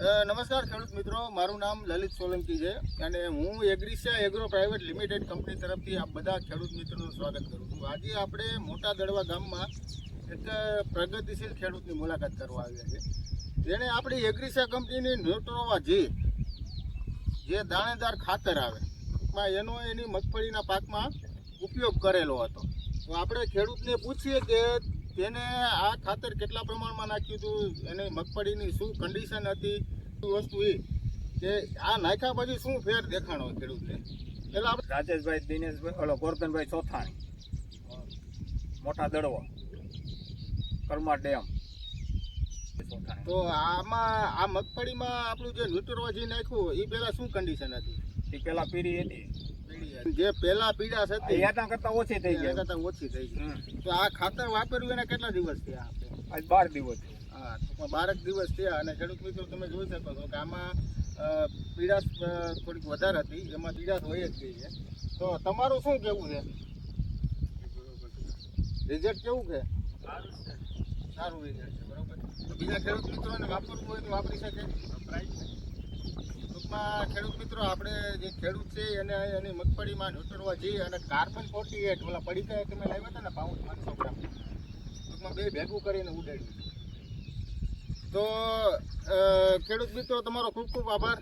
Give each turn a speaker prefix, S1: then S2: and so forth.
S1: નમસ્કાર ખેડૂત મિત્રો, મારું નામ લલિત સોલંકી છે અને હું Agrisia agro private limited company તરફથી આ બધા ખેડૂત મિત્રોનું સ્વાગત કરું છું. આજે આપણે મોટા દડવા ગામમાં એક પ્રગતિશીલ ખેડૂતની મુલાકાત કરવા આવ્યા છે જેણે આપણી એગ્રીસિયા કંપનીની ન્યુટ્રોવા જી, જે દાણેદાર ખાતર આવે માં એનો એની મગફળીના પાકમાં ઉપયોગ કરેલો હતો. તો આપણે ખેડૂતને પૂછીએ કે તેને આ ખાતર કેટલા પ્રમાણમાં નાખ્યું હતું? એની મગફળીની શું કન્ડિશન હતી? શું વસ્તુ એ? કે આ નાખ્યા પછી શું ફેર દેખાણો ખેડૂતને? એટલે આપણે
S2: રાજેશભાઈ દિનેશભાઈ ઓલો ગોરધનભાઈ ચોથાણી મોટા દડવો કરમા ડેમ.
S1: તો આમાં આ મગફળીમાં આપણું જે ન્યુટ્રોવાજી નાખ્યું એ પહેલાં શું કન્ડિશન હતી?
S2: એ પહેલાં પીરી હતી.
S1: જે પેલા પીડાશ
S2: એ
S1: હતી.
S2: એના કરતા ઓછી થઈ ગઈ
S1: કરતાં ઓછી થઈ ગઈ. તો આ ખાતર વાપર્યું એના કેટલા દિવસ થયા આપણે
S2: આજ બાર દિવસ.
S1: હા ટૂંકમાં બારક દિવસ થયા અને ખેડૂત મિત્રો તમે જોઈ શકો છો કે આમાં પીડાશ થોડીક વધારે હતી. એમાં પીડાશ હોય જ ગઈ છે. તો તમારું શું કેવું છે? રિઝલ્ટ કેવું છે? સારું રિઝલ્ટ છે બરોબર. બીજા ખેડૂત મિત્રોને વાપરવું હોય તો વાપરી શકે. ટૂંકમાં ખેડૂત મિત્રો, આપણે જે ખેડૂત છે એને એની મગફળીમાં ન્યુટ્રલવા જઈએ અને કાર્બન ફોર્ટી એટ ઓલા પડીકા તમે લાવ્યા હતા ને પાઉન્ડ પાંચસો ગ્રામ? ટૂંકમાં બે ભેગું કરીને ઉડાડ્યું. તો ખેડૂત મિત્રો, તમારો ખૂબ ખૂબ આભાર.